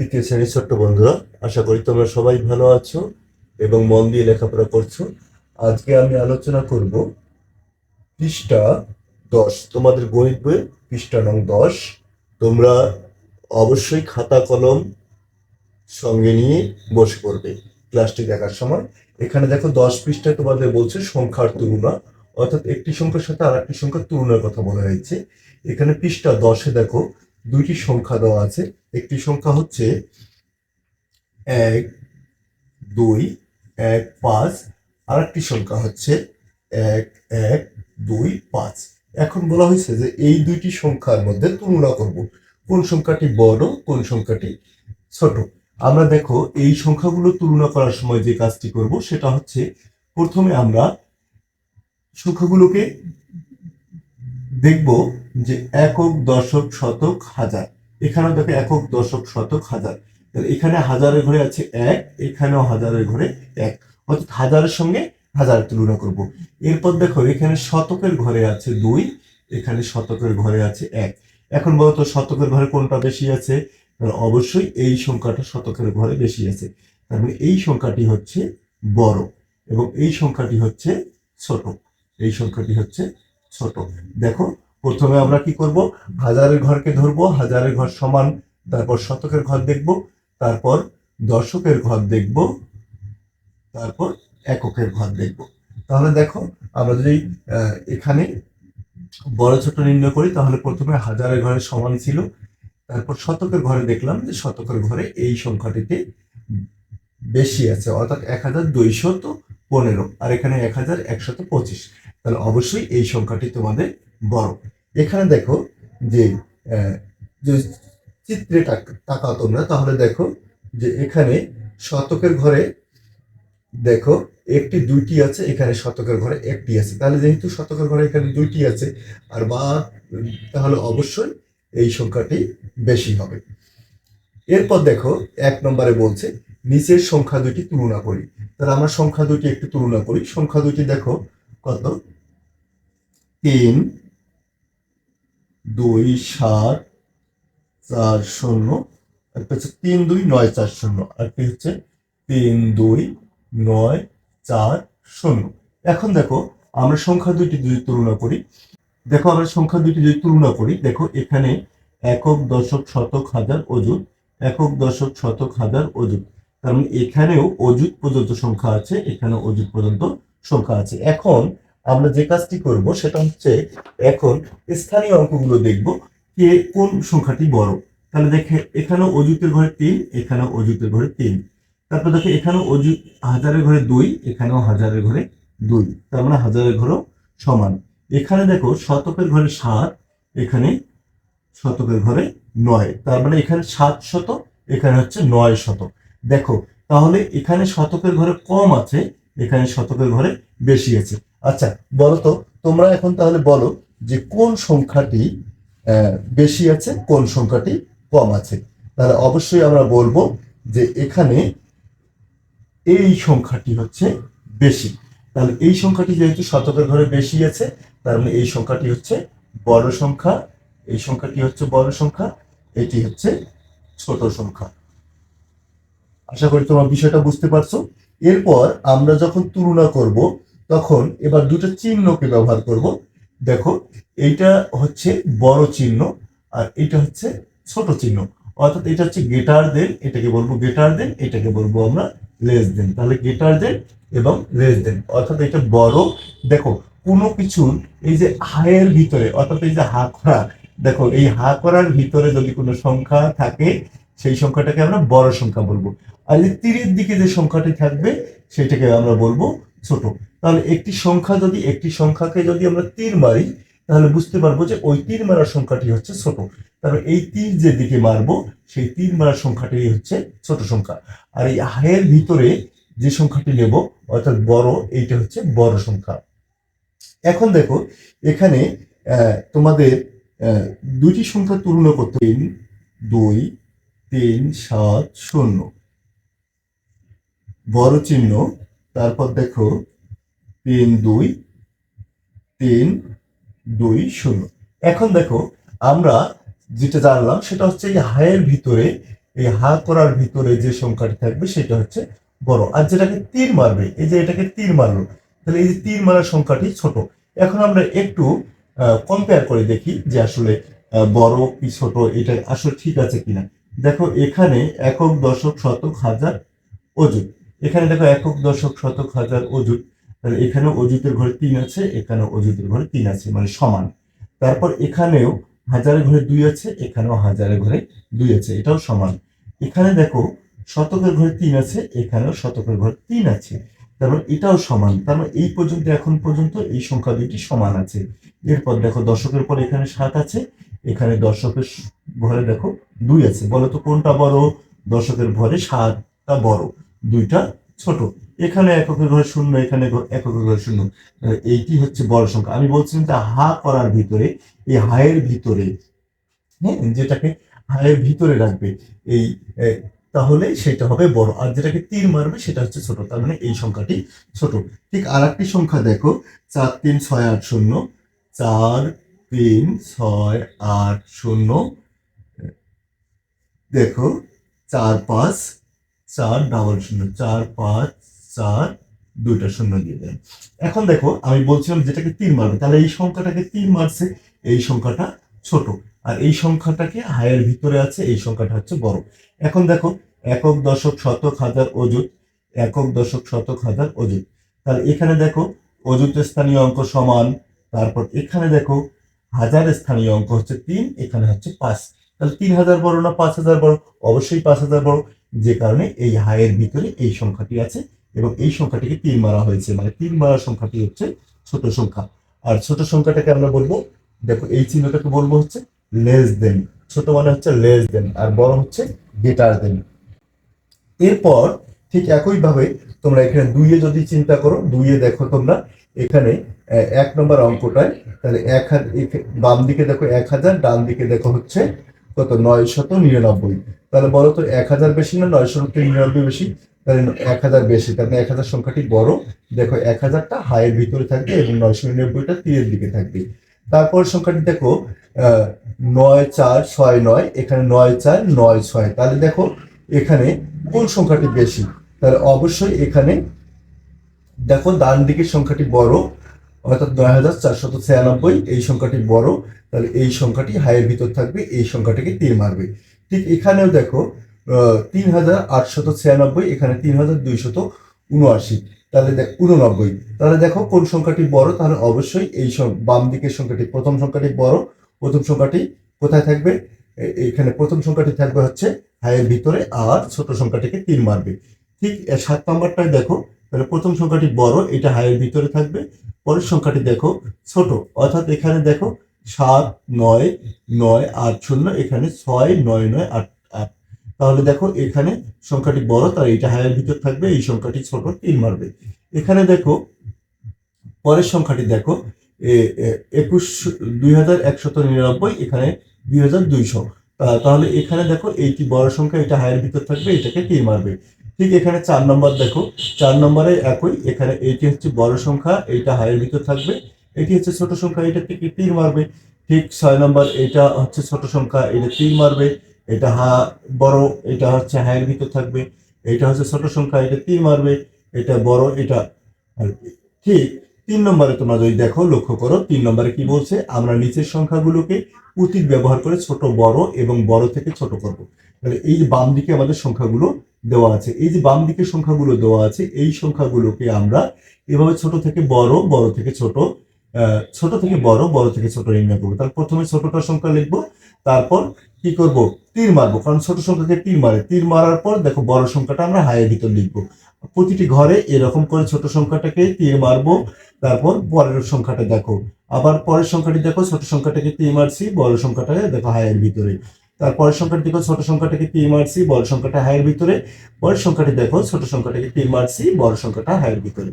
তৃতীয় শ্রেণির ছোট্ট বন্ধুরা, আশা করি তোমরা সবাই ভালো আছো এবং মন দিয়ে লেখাপড়া করছ। আজকে আমি আলোচনা করব পৃষ্ঠা দশ। তোমাদের গণিত বইয়ের পৃষ্ঠা নং দশ। তোমরা অবশ্যই খাতা, কলম সঙ্গে নিয়ে বসে পড়বে ক্লাসটি দেখার সময়। এখানে দেখো দশ পৃষ্ঠায় তোমাদের বলছে সংখ্যার তুলনা, অর্থাৎ একটি সংখ্যার সাথে আর একটি সংখ্যার তুলনার কথা বলা হয়েছে। এখানে পৃষ্ঠা দশে দেখো দুইটি সংখ্যা দেওয়া আছে। একটি সংখ্যা হচ্ছে এক, দুই, এক, পাঁচ। আর একটি সংখ্যা হচ্ছে এক এক, দুই, পাঁচ। এখন বলা হয়েছে যে এই দুইটি সংখ্যার মধ্যে তুলনা করব। কোন সংখ্যাটি বড়, কোন সংখ্যাটি ছোট। আমরা দেখো, এই সংখ্যাগুলো তুলনা করার সময় যে কাজটি করব, সেটা হচ্ছে প্রথমে আমরা সংখ্যাগুলোকে দেখব যে একক দশক শতক হাজার। এখানে দেখো একক দশক শতক হাজার। এখানে হাজারের ঘরে আছে এক, এখানেও হাজারের ঘরে এক। অর্থাৎ হাজারের সঙ্গে হাজার তুলনা করব। এরপর দেখো, এখানে শতকের ঘরে আছে দুই, এখানে শতকের ঘরে আছে এক। এখন বলতো শতকের ঘরে কোনটা বেশি আছে? অবশ্যই এই সংখ্যাটা শতকের ঘরে বেশি আছে। তার মানে এই সংখ্যাটি হচ্ছে বড় এবং এই সংখ্যাটি হচ্ছে ছোট। এই সংখ্যাটি হচ্ছে ছোট। দেখো, প্রথমে আমরা কি করব? হাজারের ঘরকে ধরবো, হাজারের ঘর সমান, তারপর শতকের ঘর দেখব, তারপর দশকের ঘর দেখব, তারপর এককের ঘর দেখব। তাহলে দেখো, আমরা যদি এখানে বড় ছোট নির্ণয় করি, তাহলে প্রথমে হাজারের ঘরে সমান ছিল, তারপর শতকের ঘরে দেখলাম যে শতকের ঘরে এই সংখ্যাটিতে বেশি আছে, অর্থাৎ এক হাজার দুইশত পনেরো, আর এখানে এক হাজার একশত পঁচিশ। তাহলে অবশ্যই এই সংখ্যাটি তোমাদের বড়। এখানে দেখো যে চিত্রে তাকাও তোমরা, তাহলে দেখো যে এখানে শতকের ঘরে দেখো একটি, দুইটি আছে, এখানে শতকের ঘরে একটি আছে। তাহলে যেহেতু শতকের ঘরে এখানে দুইটি আছে, আর বা, তাহলে অবশ্যই এই সংখ্যাটি বেশি হবে। এরপর দেখো এক নম্বরে বলছে, নিচের সংখ্যা দুটি তুলনা করি। তাহলে আমরা সংখ্যা দুটি একটু তুলনা করি। সংখ্যা দুটি দেখো কত? তিন, দুই, সাত, চার, শূন্য একটা হচ্ছে তিন, দুই, নয়, চার, শূন্য আরেকটি হচ্ছে তিন, দুই, নয়, চার, শূন্য। এখন দেখো, আমরা সংখ্যা দুইটি যদি তুলনা করি, দেখো আমরা সংখ্যা দুইটি যদি তুলনা করি, দেখো এখানে একক, দশক, শতক, হাজার, অযুত। একক, দশক, শতক, হাজার, অযুত। তার মানে এখানেও অযুত পর্যন্ত সংখ্যা আছে এখানে অযুত পর্যন্ত সংখ্যা আছে। এখন আমরা যে কাজটি করব সেটা হচ্ছে এখন স্থানীয় অঙ্কগুলো দেখব কে কোন সংখ্যাটি বড়। তাহলে দেখে এখানেও অযুতের ঘরে তিন, এখানেও অযুতের ঘরে তিন। তারপর দেখো এখানেও অযুত হাজারের ঘরে দুই, এখানেও হাজারের ঘরে দুই। তার মানে হাজারের ঘরও সমান। এখানে দেখো শতকের ঘরে সাত, এখানে শতকের ঘরে নয়। তার মানে এখানে সাত শত এখানে হচ্ছে নয় শত দেখো, তাহলে এখানে শতকের ঘরে কম আছে এখানে শতকের ঘরে বেশি আছে। আচ্ছা বলো তো তোমরা এখন তাহলে বলো যে কোন সংখ্যাটি বেশি আছে, কোন সংখ্যাটি কম আছে? তাহলে অবশ্যই আমরা বলব যে এখানে এই সংখ্যাটি হচ্ছে বেশি। তাহলে এই সংখ্যাটি যেহেতু শতকের ঘরে বেশি আছে, তার মানে এই সংখ্যাটি হচ্ছে বড় সংখ্যা, এই সংখ্যাটি হচ্ছে বড় সংখ্যা, এটি হচ্ছে ছোট সংখ্যা। আশা করি তোমার বিষয়টা বুঝতে পারছ। এরপর আমরা যখন তুলনা করব, তখন এবার দুটো চিহ্নকে ব্যবহার করব। দেখো, এইটা হচ্ছে বড় চিহ্ন আর এটা হচ্ছে ছোট চিহ্ন। অর্থাৎ এটা হচ্ছে গেটার দেন এটাকে বলব গেটার দেন এটাকে বলব আমরা লেস দেন তাহলে গেটার দেন এবং লেস দেন অর্থাৎ এটা বড়। দেখো, কোনো কিছুর এই যে হায়ের ভিতরে, অর্থাৎ এই যে হা করা দেখো, এই হা করার ভিতরে যদি কোনো সংখ্যা থাকে সেই সংখ্যাটাকে আমরা বড় সংখ্যা বলব। আর এই তীরের দিকে যে সংখ্যাটি থাকবে, সেটাকে আমরা বলব ছোট। তাহলে একটি সংখ্যা যদি, একটি সংখ্যাকে যদি আমরা তীর মারি, তাহলে বুঝতে পারব যে ওই তীর মারার সংখ্যাটি হচ্ছে ছোট। তাহলে এই তীর যে দিকে মারবো, সেই তীর মারার সংখ্যাটি হচ্ছে ছোট সংখ্যা। আর এই হায়ের ভিতরে যে সংখ্যাটি নেব, অর্থাৎ বড়, এইটা হচ্ছে বড় সংখ্যা। এখন দেখো, এখানে তোমাদের দুটি সংখ্যা তুলনা করতে দুই তিন, সাত, শূন্য। বড় চিহ্ন, তারপর দেখো, তিন, দুই তিন, দুই, শূন্য। এখন দেখো, আমরা যেটা জানলাম, সেটা হচ্ছে এই হায়ের ভিতরে, এই হা করার ভিতরে যে সংখ্যাটি থাকবে, সেটা হচ্ছে বড়। আর যেটাকে তীর মারবে, এই যে এটাকে তীর মারলো, তাহলে এই যে তীর মারার সংখ্যাটি ছোট। এখন আমরা একটু কম্পেয়ার করে দেখি যে আসলে বড় কি ছোট, এটা আসলে ঠিক আছে কিনা। দেখো এখানে একক দশক শতক হাজার অযুত। এখানে দেখো একক দশক শতক হাজার অযুত। এখানে অযুতের ঘরে তিন আছে এখানে অযুতের ঘরে তিন আছে মানে সমান। তারপর এখানেও হাজারের ঘরে দুই আছে, এখানেও হাজারের ঘরে দুই আছে, এটাও সমান। এখানে দেখো শতকের ঘরে তিন আছে, এখানেও শতকের ঘরে তিন আছে। তারপর এটাও সমান। তার মানে এই পর্যন্ত, এখন পর্যন্ত এই সংখ্যা দুইটি সমান আছে। এরপর দেখো দশকের পর এখানে সাত আছে এখানে দর্শকের ঘরে দেখো দুই আছে। বলো তো কোনটা বড়? দর্শকের ঘরে সাতটা বড়। দুইটা ছোট। এখানে এককের ঘরে শূন্য, এখানে এককের ঘরে শূন্য। এইটি হচ্ছে বড় সংখ্যা। আমি বলছিলাম যে হা করার ভিতরে, এই হায়ের ভিতরে হ্যাঁ যেটাকে হায়ের ভিতরে রাখবে, এই তাহলে সেটা হবে বড়। আর যেটাকে তীর মারবে, সেটা হচ্ছে ছোট। তার মানে এই সংখ্যাটি ছোট। ঠিক আর একটি সংখ্যা দেখো, চার, তিন, ছয়, আট, শূন্য, চার তিন, ছয়, আট, শূন্য। দেখো, চার, পাঁচ, চার ডাবল শূন্য, চার, পাঁচ, চার, দুইটা শূন্য দিয়ে দেন। এখন দেখো, আমি বলছিলাম যেটাকে তিন মারবে, তাহলে এই সংখ্যাটাকে তিন মারছে, এই সংখ্যাটা ছোট। আর এই সংখ্যাটাকে হায়ের ভিতরে আছে, এই সংখ্যাটা হচ্ছে বড়। এখন দেখো, একক, দশক, শতক, হাজার, অযুত। একক, দশক, শতক, হাজার, অযুত। তাহলে এখানে দেখো অযুত স্থানীয় অঙ্ক সমান, তারপর এখানে দেখো হাজার স্থানীয় অঙ্ক হচ্ছে তিন, এখানে হচ্ছে পাঁচ। তাহলে তিন হাজার বড় না পাঁচ হাজার বড়? অবশ্যই পাঁচ হাজার বড়। যে কারণে এই হায়ের ভিতরে এই সংখ্যাটি আছে এবং এই সংখ্যাটিকে তিন মারা হয়েছে। মানে তিন মারার সংখ্যাটি হচ্ছে ছোট সংখ্যা। আর ছোট সংখ্যাটাকে আমরা বলব, দেখো এই চিহ্নটাকে বলব হচ্ছে লেস দেন ছোট মানে হচ্ছে লেস দেন আর বড় হচ্ছে গেটার দেন এরপর ঠিক একইভাবে তোমরা এখানে দুইয়ে যদি চিন্তা করো, দুইয়ে দেখো তোমরা এখানে এক নম্বর অঙ্কটায়, তাহলে এক হাজার বাম দিকে দেখো এক হাজার, ডান দিকে দেখো হচ্ছে কত? নয় শত নিরানব্বই। তাহলে বলো তো, এক হাজার বেশি না নয় শত নিরানব্বই বেশি? তাহলে এক হাজার বেশি তাহলে এক হাজার সংখ্যাটি বড়। দেখো, এক হাজারটা হায়ের ভিতরে থাকবে এবং নয়শো নিরানব্বইটা তীরের দিকে থাকবে। তারপর সংখ্যাটি দেখো নয় চার ছয় নয়, এখানে নয় চার নয় ছয়। তাহলে দেখো, এখানে কোন সংখ্যাটি বেশি? তাহলে অবশ্যই এখানে দেখো ডান দিকের সংখ্যাটি বড়, অর্থাৎ নয় হাজার চারশত ছিয়ানব্বই, এই সংখ্যাটি বড়, তাহলে এই সংখ্যাটি হায়ের ভিতর থাকবে, এই সংখ্যাটিকে তীর মারবে। ঠিক এখানেও দেখো তিন হাজার আটশত ছিয়ানব্বই, এখানে তিন হাজার দুইশত উনআশি, তাহলে দেখ, উননব্বই। তাহলে দেখো, কোন সংখ্যাটি বড়, তাহলে অবশ্যই এই বাম দিকের সংখ্যাটি, প্রথম সংখ্যাটি বড়, প্রথম সংখ্যাটি কোথায় থাকবে? এখানে প্রথম সংখ্যাটি থাকবে হচ্ছে হায়ের ভিতরে, আর ছোট সংখ্যাটিকে তীর মারবে। ঠিক সাত নম্বরটায় দেখো তাহলে প্রথম সংখ্যাটি বড়, এটা হায়ের ভিতরে থাকবে। পরের সংখ্যাটি দেখো, ছোট। অর্থাৎ এখানে দেখো, সাত, নয় নয়, আট, শূন্য, এখানে ছয়, নয় নয়, আট আট। তাহলে দেখো, এখানে সংখ্যাটি বড় তার এটা হায়ের ভিতর থাকবে, এই সংখ্যাটি ছোট, তিন মারবে। এখানে দেখো, পরের সংখ্যাটি দেখো একুশ, দুই হাজার একশত নিরানব্বই, এখানে দুই হাজার দুইশো। তাহলে এখানে দেখো, এইটি বড় সংখ্যা, এটা হায়ের ভিতর থাকবে, এটাকে তীর মারবে। ঠিক এখানে চার নম্বর দেখো, চার নম্বরে একই, এখানে এইটি হচ্ছে বড় সংখ্যা, এইটা হায়ের ভিতর থাকবে এটি হচ্ছে ছোট সংখ্যা এটা থেকে তীর মারবে, ঠিক ছয় নম্বর এটা হচ্ছে ছোট সংখ্যা এটা তীর মারবে, এটা হা বড়, এটা হচ্ছে হায়ের ভিতর থাকবে এটা হচ্ছে ছোট সংখ্যা এটা তীর মারবে, এটা বড়, এটা আর ঠিক তিন নম্বরে তোমরা যদি দেখো, লক্ষ্য করো, তিন নম্বরে কি বলছে, আমরা নিচের সংখ্যাগুলোকে অতীত ব্যবহার করে ছোট, বড় এবং বড় থেকে ছোট করব। তাহলে এই বাম দিকে আমাদের সংখ্যাগুলো দেওয়া আছে। এই যে বাম দিকে সংখ্যাগুলো দেওয়া আছে, এই সংখ্যাগুলোকে আমরা এভাবে ছোট থেকে বড় বড় থেকে ছোট ছোট থেকে বড় বড় থেকে ছোট নির্ণয় করব। তার প্রথমে ছোটটার সংখ্যা লিখব, তারপর কি করব? তীর মারবো, কারণ ছোট সংখ্যাকে তীর মারে। তীর মারার পর দেখো বড় সংখ্যাটা আমরা হায়ের ভিতর লিখব। প্রতিটি ঘরে এরকম করে ছোট সংখ্যাটাকে তীর মারবো, তারপর পরের সংখ্যাটা দেখো। আবার পরের সংখ্যাটি দেখো, ছোট সংখ্যাটাকে তীর মারছি, বড় সংখ্যাটাকে দেখো হায়ের ভিতরে। তারপরের সংখ্যাটি দেখো, ছোট সংখ্যাটাকে পি মারছি বড় সংখ্যাটা হায়ের ভিতরে। বড় সংখ্যাটি দেখো, ছোট সংখ্যাটাকে পি মারছি বড় সংখ্যাটা হায়ের ভিতরে।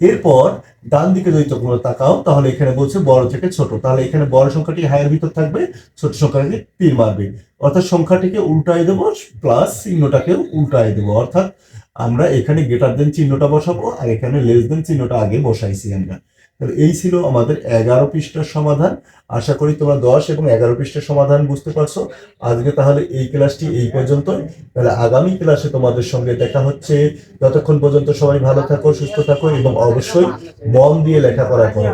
এরপর ডান দিকে যদি তোমরা তাকাও, তাহলে এখানে বলছে বড় থেকে ছোট। তাহলে এখানে বড় সংখ্যাটি হায়ের ভিতর থাকবে, ছোট সংখ্যাটাকে পি মারবে অর্থাৎ সংখ্যাটিকে উল্টায় দেবো, প্লাস চিহ্নটাকেও উল্টায় দেবো। অর্থাৎ আমরা এখানে গ্রেটার দেন চিহ্নটা বসাবো আর এখানে লেস দেন চিহ্নটা আগে বসাইছি আমরা। তাহলে এই ছিল আমাদের এগারো পৃষ্ঠার সমাধান। আশা করি তোমরা দশ এবং এগারো পৃষ্ঠার সমাধান বুঝতে পারছ। আজকে তাহলে এই ক্লাসটি এই পর্যন্ত তাহলে আগামী ক্লাসে তোমাদের সঙ্গে দেখা হচ্ছে। যতক্ষণ পর্যন্ত সবাই ভালো থাকো, সুস্থ থাকো এবং অবশ্যই মন দিয়ে লেখাপড়া করো।